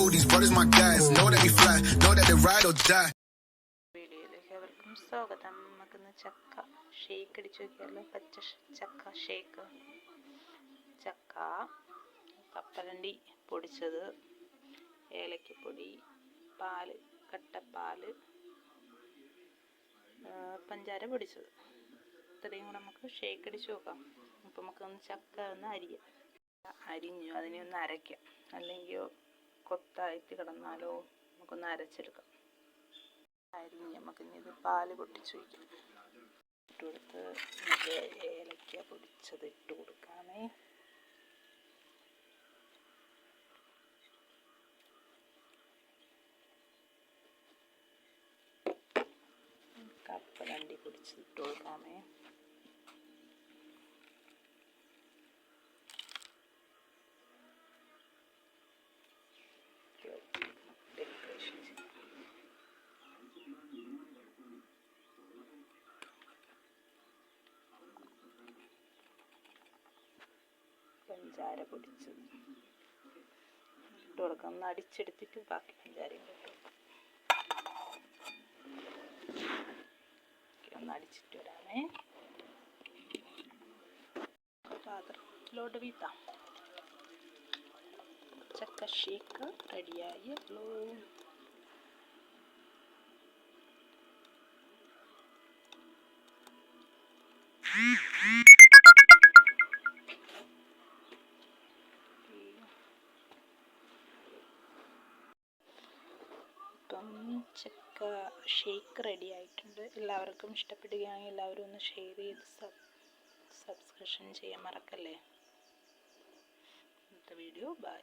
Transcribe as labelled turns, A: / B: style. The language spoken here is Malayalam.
A: know these brothers my guys. Know that we fly, know that they ride or die.
B: സ്വാഗതം. നമുക്കിന്ന് ചക്ക ഷേക്ക് അടിച്ചു നോക്കിയാലോ പച്ച ചക്ക ഷേക്ക് ചക്ക കപ്പലണ്ടി പൊടിച്ചത്. ഏലക്കപ്പൊടി പാൽ കട്ടപ്പാൽ പഞ്ചാര പൊടിച്ചത്. ഇത്രയും കൂടെ നമുക്ക് ഷേക്ക് അടിച്ച് നോക്കാം. അപ്പം നമുക്കൊന്ന് ചക്ക ഒന്ന് അരിയാം. അരിഞ്ഞു അതിനെ ഒന്ന് അരയ്ക്കാം. അല്ലെങ്കിൽ കൊത്തായിട്ട് കിടന്നാലോ നമുക്കൊന്ന് അരച്ചെടുക്കാം. അരിഞ്ഞ് നമുക്ക് ഇനി ഇത് പാൽ പൊട്ടിച്ച് വയ്ക്കാം. ഇട്ട് കൊടുത്ത് നമുക്ക് ഏലക്ക പൊടിച്ചത് ഇട്ട് കൊടുക്കാമേ. കപ്പലണ്ടി പൊടിച്ചത് ഇട്ട് കൊടുക്കാമേ. പഞ്ചാര പൊടിച്ചത് ഇട്ട് കൊടുക്കാം. ഒന്ന് അടിച്ചെടുത്തിട്ട് ബാക്കി പഞ്ചാരയും ഒന്ന് അടിച്ചിട്ട് വരാമേ. പാത്രത്തിലോട്ട് വീട്ടാം. ചക്ക ഷേക്ക് റെഡിയായി. ഇപ്പം ചക്ക ഷേക്ക് റെഡി ആയിട്ടുണ്ട്. എല്ലാവർക്കും ഇഷ്ടപ്പെടുകയാണെങ്കിൽ എല്ലാവരും ഒന്ന് ഷെയർ ചെയ്ത് സബ് സബ്സ്ക്രിപ്ഷൻ ചെയ്യാൻ മറക്കല്ലേ? ഇന്നത്തെ വീഡിയോ ബൈ